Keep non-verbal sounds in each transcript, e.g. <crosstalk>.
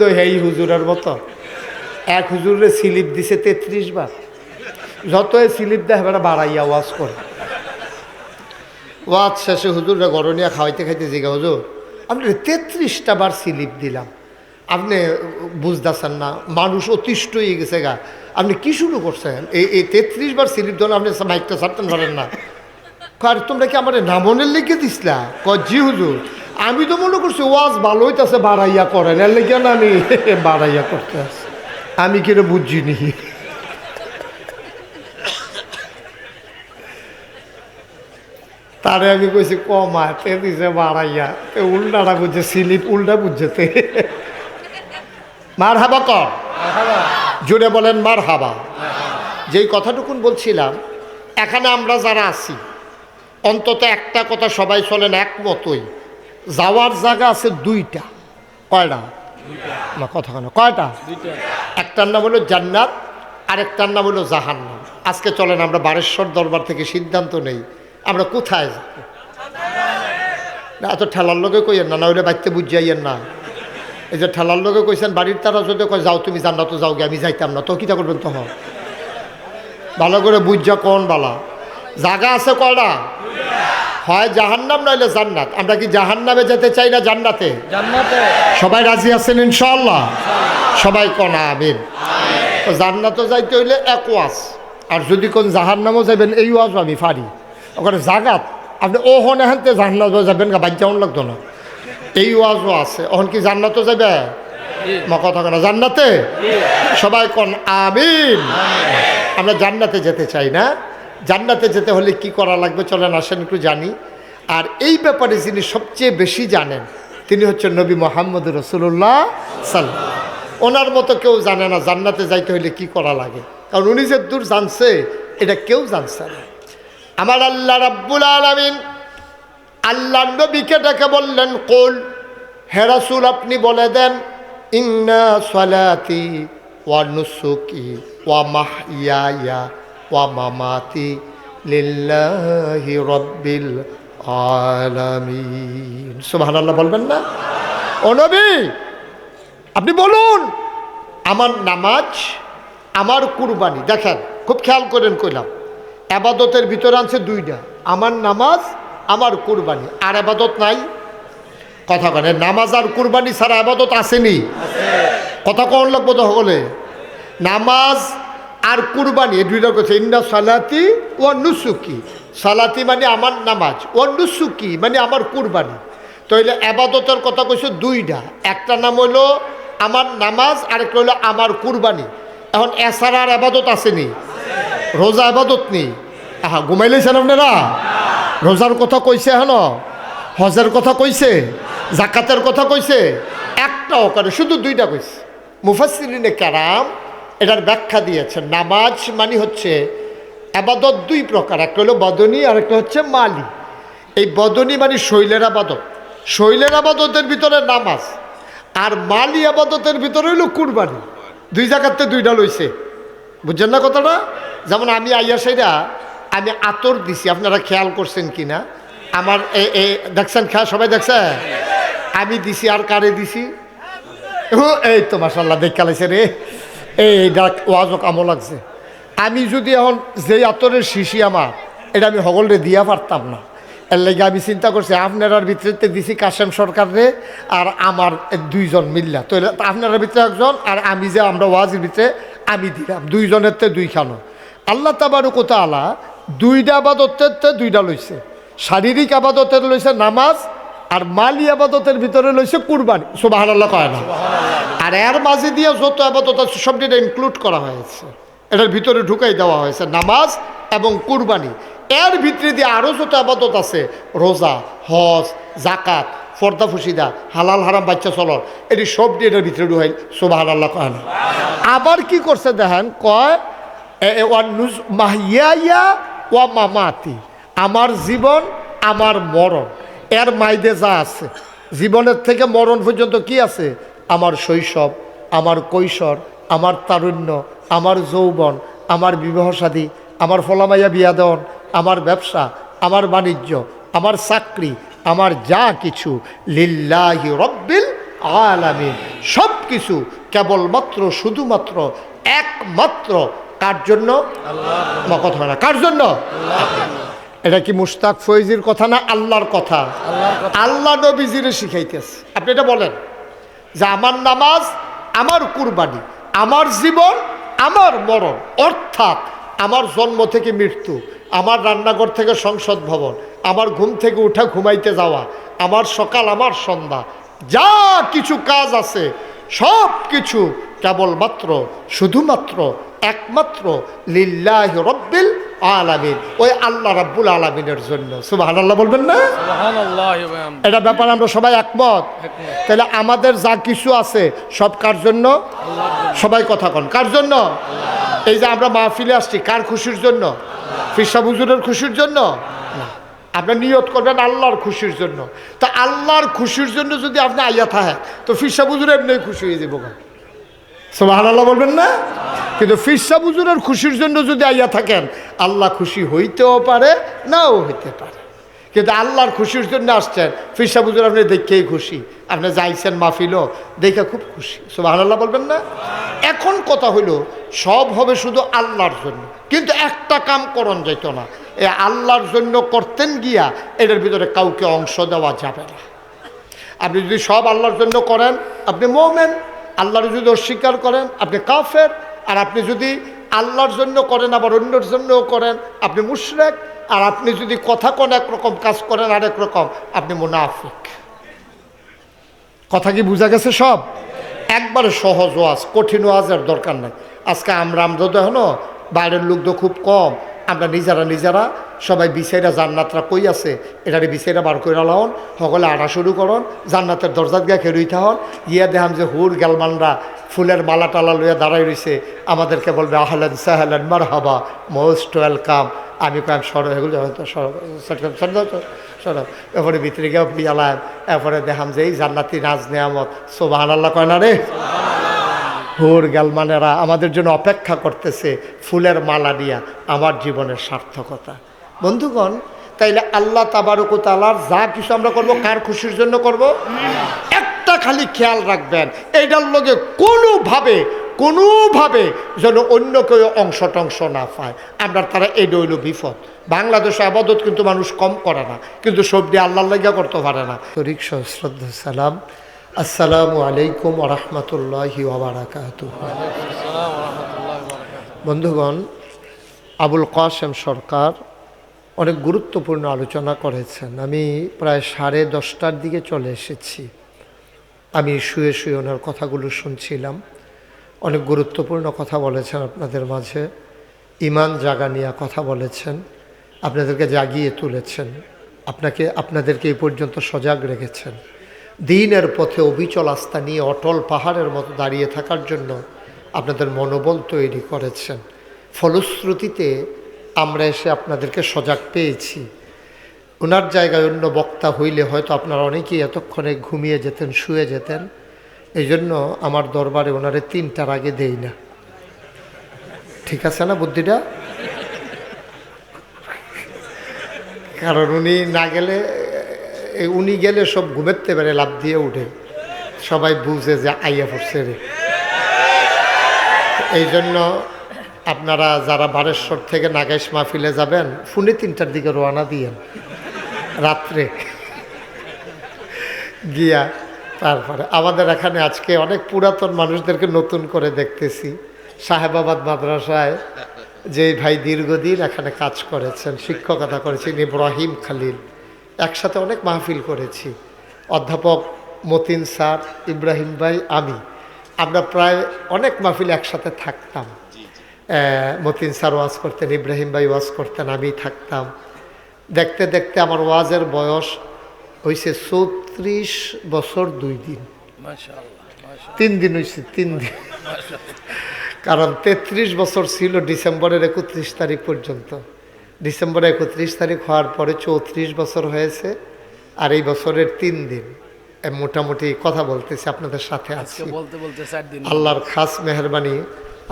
তো এই হুজুরের মতো। এক হুজুরে স্লিপ দিছে তেত্রিশ বার। যত স্লিপ দেয় এবার বাড়াইয়া ওয়াজ করে। ওয়াজ শেষে হুজুররা গরনিয়া খাওয়াইতে খাইতে জিগা হুজুর, আপনি তেত্রিশটা বার স্লিপ দিলাম। আপনি বুঝতেছেন না, মানুষ অতিষ্ঠ হয়ে গেছে গা। আপনি কি শুরু করছেন? এই এই তেত্রিশ বার স্লিপ দিলে আপনি মাইকটা ছাড়তেন পারেন না। আর তোমরা কি আমার নামনের লিখে দিসলা? ক জি হুজুর। আমি তো মনে করছি ওয়াজ ভালো হইতাছে বাড়াইয়া করেন এর লেগে না আমি <laughs> বাড়াইয়া করতে আছি। আমি কিরে বুঝিনি? তারে আমি কইছি কমা তে দিছে বাড়াইয়া। তে উল্টাটা বুঝছে স্লিপ উল্টা বুঝছে তে। মার হাবা কর জুড়ে বলেন মার হাবা যেই কথাটুকুন বলছিলাম এখানে আমরা যারা আছি অন্তত একটা কথা সবাই চলেন একমতই। যাওয়ার জায়গা আছে দুইটা। কয়টা? না, কথা কেন কয়টা? একটার নাম হলো জান্নাত, আরেকটার নাম হলো জাহান্নাম। আজকে চলেন, আমরা বারেশ্বর দরবার থেকে সিদ্ধান্ত নেই। আমরা কোথায় যাব? না, এত ঠেলার লোকে কইয়েন না না ওইটা বাড়িতে বুঝাইয়েন না। এই যে ঠেলার লোকে কইছেন, বাড়ির তারা যদি কয়, যাও তুমি জান্নাত, যাও গে, আমি যাইতাম না। তো কিটা করবেন তখন? ভালো করে বুঝা কোন বালা। জাগা আছে কয়টা? হয় জাহান্নাম নইলে জান্নাত। আমরা কি জাহান্নামে যেতে চাই না জান্নাতে? জান্নাতে। সবাই রাজি আছেন ইনশাল্লাহ সবাই কনা আমিন? তো জান্নাতও যাইতে হইলে এক ওয়াজ। আর যদি কোন জাহান্নামও যাবেন এই ওয়াজও আমি পারি। ওখানে জাগাত। আপনি ও হন এখানতে জান্নাতও যাবেন গা বাচ্চা লাগতো না। এই ওয়াজও আছে। ওখান কি জান্নাতও যাবে কথা কেন জান্নাতে? সবাই কন আমিন? আমরা জান্নাতে যেতে চাই না। জান্নাতে যেতে হলে কি করা লাগবে চলেন আসেন, একটু জানি। আর এই ব্যাপারে যিনি সবচেয়ে বেশি জানেন, তিনি হচ্ছেন নবী মোহাম্মদ রসুল্লাহ সাল্লাম ওনার মতো কেউ জানে না জান্নাতে যাইতে হলে কি করা লাগে। কারণ উনি যে দূর জানছে, এটা কেউ জানছে না। আমার আল্লাহ রাব্বুল আলমিন আল্লাহ নবীকে ডেকে বললেন, কোল হেরাসুল আপনি বলে দেন, ইন্না সলাতি ওয়া নুসুকি ওয়া মাহিয়া ওয়া মামাতি লিল্লাহি রব্বিল আলামিন সুবহানাল্লাহ বলবেন না? ও নবী আপনি বলুন আমার নামাজ আমার কুরবানি দেখেন খুব খেয়াল করেন কইলাম আবাদতের ভিতরে আনছে দুইটা আমার নামাজ আমার কুরবানি আর আবাদত নাই? কথা কনে নামাজ আর কুরবানি ছাড়া আবাদত আসেনি? কথা কন লাগবো তো হলে নামাজ আর কুরবানি দুইটা কথা ইন্না সালাতি ও নুসুকি। সালাতি মানে আমার নামাজ ও নুসুকি মানে আমার কুরবানি। তাইলে আবাদতের কথা কইছে দুইটা, একটা নাম হইল আমার নামাজ আর একটা হইল আমার কুরবানি। এখন আর আবাদত আসেনি রোজা আবাদত নেই। আহা, ঘুমাইলেছেন আপনারা? রোজার কথা কইছে হেন হজের কথা কইছে? জাকাতের কথা কইছে? একটাও করে শুধু দুইটা কইছে। মুফাসিরিনে ক্যারাম এটার ব্যাখ্যা দিয়েছেন। নামাজ মানে হচ্ছে আবাদত দুই প্রকার, একটা হলো বদনী আর একটা হচ্ছে মালি। এই বদনী মানে শৈলের আবাদত। শৈলের আবাদতের ভিতরে নামাজ আর মালি আবাদতের ভিতরে হইল কুরবানি। দুই জায়গাতে দুইটা লইছে। বুঝছেন না কথাটা? যেমন আমি আইয়া সেইরা আমি আতর দিছি। আপনারা খেয়াল করছেন কি না আমার এ- দেখছেন খেয়া সবাই দেখছে আমি দিছি আর কারে দিছি? এই তো মাসাল্লাহ দেখ রে। এই ওয়াজও কামো লাগছে। আমি যদি এখন যেই আতরের শিশি আমার, এটা আমি হগলরে দিয়া পারতাম না। এর লেগে আমি চিন্তা করছি আপনার ভিতরে দিছি কাশেম সরকারে আর আমার দুইজন মিল্লা। তো আপনার ভিতরে একজন, আর আমি যে আমরা ওয়াজের ভিতরে, আমি দিলাম। দুইজনের তে দুইখানো আল্লাহ কোথা আলা দুইটা আবাদতের তে দুইটা লইছে। শারীরিক আবাদতের লইছে নামাজ আর মালি আবাদতের ভিতরে লইছে কুরবানি। সুবাহান আল্লাহ কয় না? আর এর মাঝে দিয়ে যত আবাদত আছে সবটা ইনক্লুড করা হয়েছে। এটার ভিতরে ঢুকাই দেওয়া হয়েছে নামাজ এবং কুরবানি। এর ভিতরে দিয়ে আরও যত আবাদত আছে রোজা হজ জাকাত ফর্দা ফুসিদা হালাল হারাম বাচ্চা চলর এটি সব দিয়ে এটার ভিতরে ঢুকাই সুবাহান আল্লাহ কয় না? আবার কি করছে দেখেন কয় মাহিয়া ওয়া মামাতি। আমার জীবন আমার মরণ। এর মাইদে যা আছে। জীবনের থেকে মরণ পর্যন্ত কি আছে? আমার শৈশব আমার কৈশোর আমার তারুণ্য আমার যৌবন আমার বিবাহ সাদী আমার ফলামাইয়া বিয়া দেওয়ান আমার ব্যবসা আমার বাণিজ্য আমার চাকরি আমার যা কিছু লিল্লাহি রব্বিল আলামিন। সব কিছু কেবলমাত্র শুধুমাত্র একমাত্র কার জন্য? কথা না কার জন্য? এটা কি মুস্তাক ফৈজির কথা না আল্লাহর কথা। আল্লাহ নবীজিরে শিখাইতেছে। আপনি এটা বলেন যে আমার নামাজ আমার কুরবানি আমার জীবন আমার মরণ অর্থাৎ আমার জন্ম থেকে মৃত্যু আমার রান্নাঘর থেকে সংসদ ভবন আমার ঘুম থেকে উঠা ঘুমাইতে যাওয়া আমার সকাল আমার সন্ধ্যা যা কিছু কাজ আছে সব কিছু কেবলমাত্র শুধুমাত্র একমাত্র লিল্লাহ রব্বিল আলামিন ওই আল্লাহ রাব্বুল আলামিনের জন্য। সুবাহ আল্লাহ বলবেন না? এটা ব্যাপারে আমরা সবাই একমত। তাহলে আমাদের যা কিছু আছে সব কার জন্য? সবাই কথা কন। কার জন্য? এই যে আমরা মাহফিলে আসছি কার খুশির জন্য? ফিরসা হুজুরের খুশির জন্য? আপনার নিয়ত করবেন আল্লাহর খুশির জন্য। তা আল্লাহর খুশির জন্য যদি আপনি আইয়া থাকেন তো ফিরসা হুজুর এমনি খুশি হয়ে যাব সোবাহ আল্লাহ বলবেন না? কিন্তু ফিরসা হুজুরের খুশির জন্য যদি আইয়া থাকেন, আল্লাহ খুশি হইতেও পারে, নাও হইতে পারে। কিন্তু আল্লাহর খুশির জন্য আসছেন, ফিরসা হুজুর আপনি দেখেই খুশি। আপনি যাইছেন মাহফিলও দেখে খুব খুশি। সোবাহ আল্লাহ বলবেন না? এখন কথা হইল, সব হবে শুধু আল্লাহর জন্য। কিন্তু একটা কাম করণ যেত না। এ আল্লাহর জন্য করতেন গিয়া, এটার ভিতরে কাউকে অংশ দেওয়া যাবে না। আপনি যদি সব আল্লাহর জন্য করেন, আপনি মোমেন। আল্লাহর যদি অস্বীকার করেন, আপনি কাফের। আর আপনি যদি আল্লাহর জন্য করেন, আবার অন্যর জন্যও করেন, আপনি মুশরেক। আর আপনি যদি কথা কোন একরকম কাজ করেন আরেক রকম, আপনি মুনাফিক। কথা কি বোঝা গেছে সব? একবারে সহজ ওয়াজ, কঠিন ওয়াজের দরকার নাই। আজকে আমরা আমরা তো এখনও বাইরের লোক তো খুব কম। আমরা নিজেরা নিজেরা সবাই বিছাইরা জান্নাতরা কই আছে? এটারে বিছাইরা বার করে লাহন সকলে আড়া শুরু করন, জান্নাতের দরজাত গিয়া খেরুইতে হন। গিয়া দেখাম যে হুর গেলমানরা ফুলের মালা টালা লইয়া দাঁড়াই রয়েছে আমাদেরকে বলবে, আহলেন সাহেলেন মার হাবা মোস্ট ওয়েলকাম। আমি কয়েক সর, এগুলো হয়তো সর এরপরে ভিতরে গিয়ে পিয়ালাম এরপরে দেখাম যে এই জান্নাতি নাজ নেয়ামত সোবাহান আল্লাহ কয় না রে? হুর গালমানেরা আমাদের জন্য অপেক্ষা করতেছে ফুলের মালা দিয়া, আমার জীবনের সার্থকতা। বন্ধুগণ, তাইলে আল্লাহ তাবারক তালার যা কিছু আমরা করব, কার খুশির জন্য করব? একটা খালি খেয়াল রাখবেন এইটার লগে কোনোভাবে কোনোভাবে যেন অন্য কেউ অংশ টংশ না পায়। আমরা তারা এই হইল বিপদ। বাংলাদেশে আবাদত কিন্তু মানুষ কম করে না, কিন্তু সবজি আল্লাহর লাগিয়া করতে পারে না। তরিক শ্রদ্ধা, সালাম। আসসালামু আলাইকুম রহমতুল্লাহি ওবরাকাত আসসালামু রাহমাতুল্লাহি ওয়া বারাকাতুহু। বন্ধুগণ, আবুল কাসেম সরকার অনেক গুরুত্বপূর্ণ আলোচনা করেছেন। আমি প্রায় সাড়ে দশটার দিকে চলে এসেছি। আমি শুয়ে শুয়ে ওনার কথাগুলো শুনছিলাম। অনেক গুরুত্বপূর্ণ কথা বলেছেন আপনাদের মাঝে। ইমান জাগা নিয়ে কথা বলেছেন। আপনাদেরকে জাগিয়ে তুলেছেন। আপনাকে, আপনাদেরকে এই পর্যন্ত সজাগ রেখেছেন। দিনের পথে অবিচল আস্থা নিয়ে অটল পাহাড়ের মতো দাঁড়িয়ে থাকার জন্য আপনাদের মনোবল তৈরি করেছেন। ফলশ্রুতিতে আমরা এসে আপনাদেরকে সজাগ পেয়েছি। ওনার জায়গায় অন্য বক্তা হইলে হয়তো আপনারা অনেকেই এতক্ষণে ঘুমিয়ে যেতেন, শুয়ে যেতেন। এই জন্য আমার দরবারে ওনারে তিনটার আগে দেই না। ঠিক আছে না বুদ্ধিটা? কারণ উনি না গেলে উনি গেলে সব ঘুমেতে পারে লাভ দিয়ে উঠে। সবাই বুঝে যে আইয়া পড়ছে রে। এই জন্য আপনারা যারা বারেশ্বর থেকে নাগেশ মাহফিলে যাবেন, ফুনে তিনটার দিকে রওনা দিয়েন। রাত্রে। গিয়া তারপরে আমাদের এখানে আজকে অনেক পুরাতন মানুষদেরকে নতুন করে দেখতেছি। সাহেবাবাদ মাদ্রাসায় যে ভাই দীর্ঘদিন এখানে কাজ করেছেন শিক্ষকতা করেছেন ইব্রাহিম খালিল। একসাথে অনেক মাহফিল করেছি। অধ্যাপক মতিন স্যার, ইব্রাহিম ভাই, আমি। আমরা প্রায় অনেক মাহফিল একসাথে থাকতাম। মতিন স্যার ওয়াজ করতেন ইব্রাহিম ভাই ওয়াজ করতেন আমি থাকতাম। দেখতে দেখতে আমার ওয়াজের বয়স হয়েছে চৌত্রিশ বছর দুই দিন। তিন দিন হয়েছে তিন দিন। কারণ তেত্রিশ বছর ছিল ডিসেম্বরের একত্রিশ তারিখ পর্যন্ত। ডিসেম্বরের একত্রিশ তারিখ হওয়ার পরে চৌত্রিশ বছর হয়েছে আর এই বছরের তিন দিন। মোটামুটি কথা বলতেছি আপনাদের সাথে আছি। আল্লাহর খাস মেহরবানি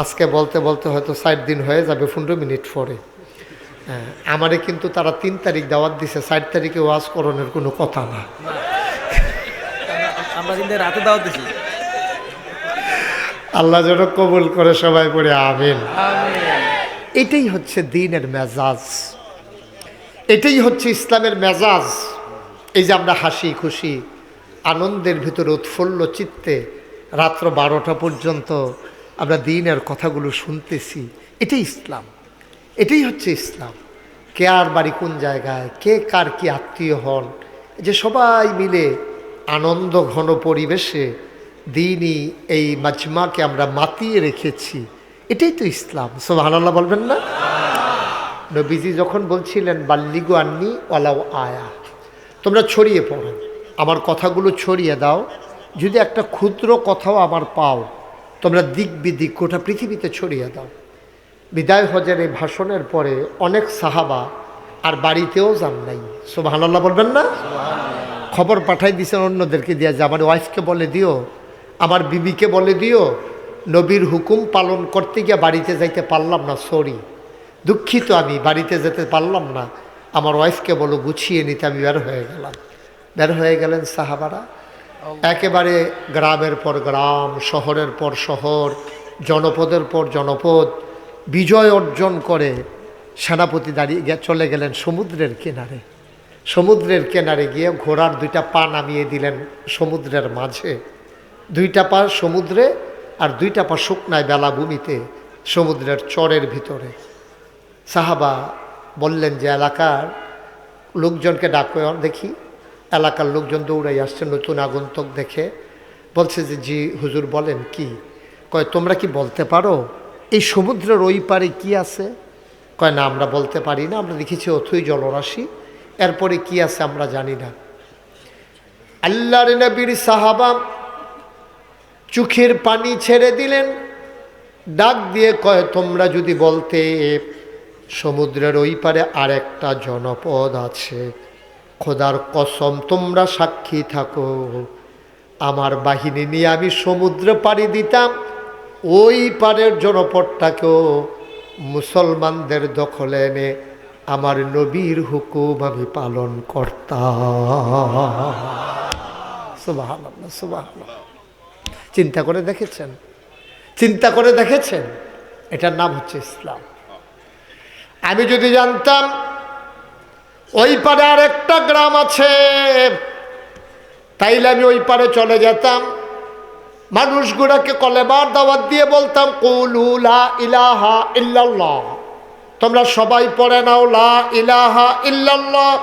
আজকে বলতে বলতে হয়তো ষাট দিন হয়ে যাবে পনেরো মিনিট পরে। হ্যাঁ, আমারে কিন্তু তারা তিন তারিখ দাওয়াত দিছে ষাট তারিখে ওয়াজ করণের কোনো কথা না। আমরা কিন্তু রাতে দাওয়াত দিছি। আল্লাহ যেন কবুল করে সবাই পড়ে আমিন। এটাই হচ্ছে দিনের মেজাজ। এটাই হচ্ছে ইসলামের মেজাজ। এই যে আমরা হাসি খুশি আনন্দের ভিতরে উৎফুল্ল চিত্তে রাত্র বারোটা পর্যন্ত আমরা দিন আর কথাগুলো শুনতেছি, এটাই ইসলাম। এটাই হচ্ছে ইসলাম। কে আর বাড়ি কোন জায়গায়, কে কার কি আত্মীয় হন যে সবাই মিলে আনন্দ ঘন পরিবেশে দিনই এই মাজমাকে আমরা মাতিয়ে রেখেছি, এটাই তো ইসলাম। সোহানাল্লাহ বলবেন না? নবীজি যখন বলছিলেন, বাল্লিগু আন্নি ওয়ালাও আয়া। তোমরা ছড়িয়ে পড়ো। আমার কথাগুলো ছড়িয়ে দাও। যদি একটা ক্ষুদ্র কথাও আমার পাও তোমরা দিক বিদিক গোটা পৃথিবীতে ছড়িয়ে দাও। বিদায় হজের এই ভাষণের পরে অনেক সাহাবা আর বাড়িতেও যান নাই। সোভানাল্লাহ বলবেন না? খবর পাঠাই দিয়েছেন অন্যদেরকে দিয়ে যে আমার ওয়াইফকে বলে দিও আমার বিবিকে বলে দিও নবীর হুকুম পালন করতে গিয়ে বাড়িতে যাইতে পারলাম না সরি। দুঃখিত আমি বাড়িতে যেতে পারলাম না। আমার ওয়াইফকে বলো গুছিয়ে নিতে আমি বের হয়ে গেলাম। বের হয়ে গেলেন সাহাবারা। একেবারে গ্রামের পর গ্রাম, শহরের পর শহর, জনপদের পর জনপদ, বিজয় অর্জন করে সেনাপতি দাঁড়িয়ে চলে গেলেন সমুদ্রের কিনারে। সমুদ্রের কিনারে গিয়ে ঘোড়ার দুইটা পা নামিয়ে দিলেন সমুদ্রের মাঝে। দুইটা পা সমুদ্রে আর দুইটা পা শুকনায় বেলাভূমিতে সমুদ্রের চরের ভিতরে। সাহাবা বললেন যে, এলাকার লোকজনকে ডাকো, দেখি। এলাকার লোকজন দৌড়াই আসছে, নতুন আগন্তক দেখে। বলছে যে, জি, হুজুর বলেন কি? কয়, তোমরা কি বলতে পারো? এই সমুদ্রের ওই পারে কি আছে? কয়, না, আমরা বলতে পারি না, আমরা দেখেছি অথই জলরাশি, এরপরে কি আছে আমরা জানি না। আল্লাহর নবীর সাহাবা চোখের পানি ছেড়ে দিলেন, ডাক দিয়ে কয়, তোমরা যদি বলতে, সমুদ্রের ওই পারে আরেকটা জনপদ আছে। খোদার কসম, তোমরা সাক্ষী থাকো। আমার বাহিনী নিয়ে আমি সমুদ্রে পাড়ি দিতাম, ওই পারের জনপদটাকেও মুসলমানদের দখলে এনে আমার নবীর হুকুম আমি পালন করতাম। চিন্তা করে দেখেছেন? চিন্তা করে দেখেছেন? এটার নাম হচ্ছে ইসলাম। আমি যদি জানতাম ওই পারে আর একটা গ্রাম আছে। তাইলে আমি ওই পারে চলে যেতাম। মানুষগুলোকে কলেবার দাওয়াত দিয়ে বলতাম কৌলুলা ইলাহা ইল্লাল্লাহ। তোমরা সবাই পড়ে নাও, লা ইলাহা ইল্লাল্লাহ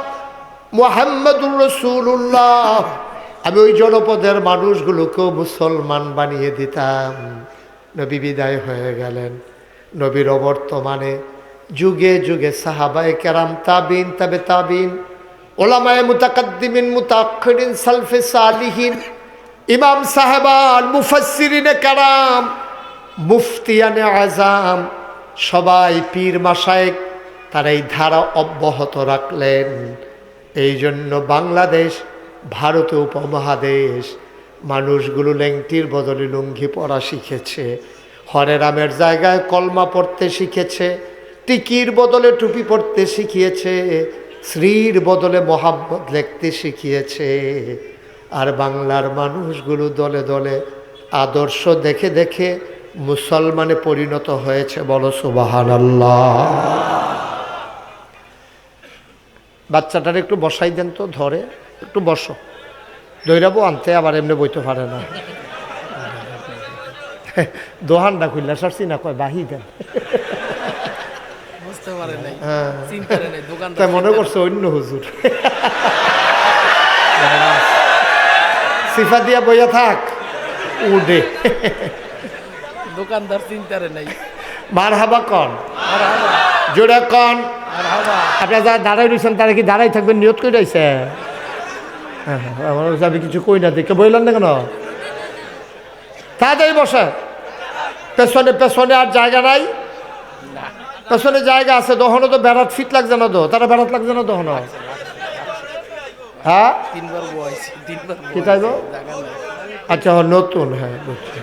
মুহাম্মাদুর রসুল্লাহ আমি ওই জনপদের মানুষগুলোকেও মুসলমান বানিয়ে দিতাম। নবী বিদায় হয়ে গেলেন। নবীর অবর্তমানে যুগে যুগে সাহাবায় কেরাম তাবিন, তবে তাবিন, ওলামায় মুতাকাদ্দিমিন মুতাক্ষরিন সালফে সালিহিন, ইমাম সাহেবান, মুফাসসিরিনে কারাম, মুফতিয়ানে আজাম সবাই পীর মাসায়েক তারা এই ধারা অব্যাহত রাখলেন। এই জন্য বাংলাদেশ, ভারত উপমহাদেশ, মানুষগুলো ল্যাংটির বদলে লুঙ্গি পরা শিখেছে হরে রামের জায়গায় কলমা পড়তে শিখেছে টিকির বদলে টুপি পড়তে শিখিয়েছে শ্রীর বদলে মোহাম্মদ লিখতে শিখিয়েছে। আর বাংলার মানুষগুলো দলে দলে আদর্শ দেখে দেখে মুসলমানে পরিণত হয়েছে, বলো সুবাহান বাচ্চাটার একটু বসাই দেন তো, ধরে, একটু বসো। দৈরাবো আনতে আবার এমনি বইতে পারে না। দোহানটা খুললা, সরছি না, কয় বাহি দেন। বুঝতে পারে নাই হ্যাঁ। চিন্তা নাই দোকান তাই মনে করছে অন্য হুজুর। সিফা দিয়া বইয়া থাক উডে। দোকানদার চিন্তারে নাই। মার হাবা কন জোড়া কন। আপনার যারা দাঁড়াই রয়েছেন তারা কি দাঁড়াই থাকবেন নিয়ত করে রয়েছে হ্যাঁ হ্যাঁ, আমার আমি কিছু কই না দেখে বললেন না কেন? তাড়াতাড়ি বসে। পেছনে পেছনে আর জায়গা নাই। পেছনে জায়গা আছে দহনো তো বেড়াত ফিট লাগছে না তো? তারা বেড়াত লাগছে না দহনো? হ্যাঁ? তিনবার। আচ্ছা নতুন হ্যাঁ বুঝছি।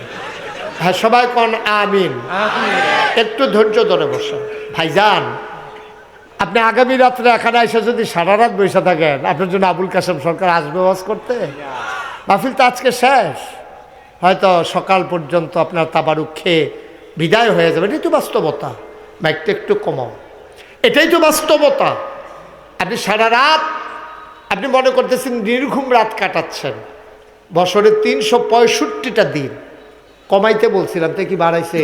হ্যাঁ সবাই কন আমিন। একটু ধৈর্য ধরে বসেন ভাইজান আপনি আগামী রাত্রে এখানে এসে যদি সারা রাত বসে থাকেন আপনার জন্য আবুল কাসেম সরকার আসবে ওয়াজ করতে? মাহফিল তো আজকে শেষ। হয়তো সকাল পর্যন্ত আপনার তাবারুক খেয়ে বিদায় হয়ে যাবে। এটাই তো বাস্তবতা। মাইকটা একটু কমাও। এটাই তো বাস্তবতা। আপনি সারা রাত আপনি মনে করতেছেন নির্ঘুম রাত কাটাচ্ছেন। বছরে তিনশো পঁয়ষট্টিটা দিন। কমাইতে বলছিলাম তাই কি বাড়াইছে?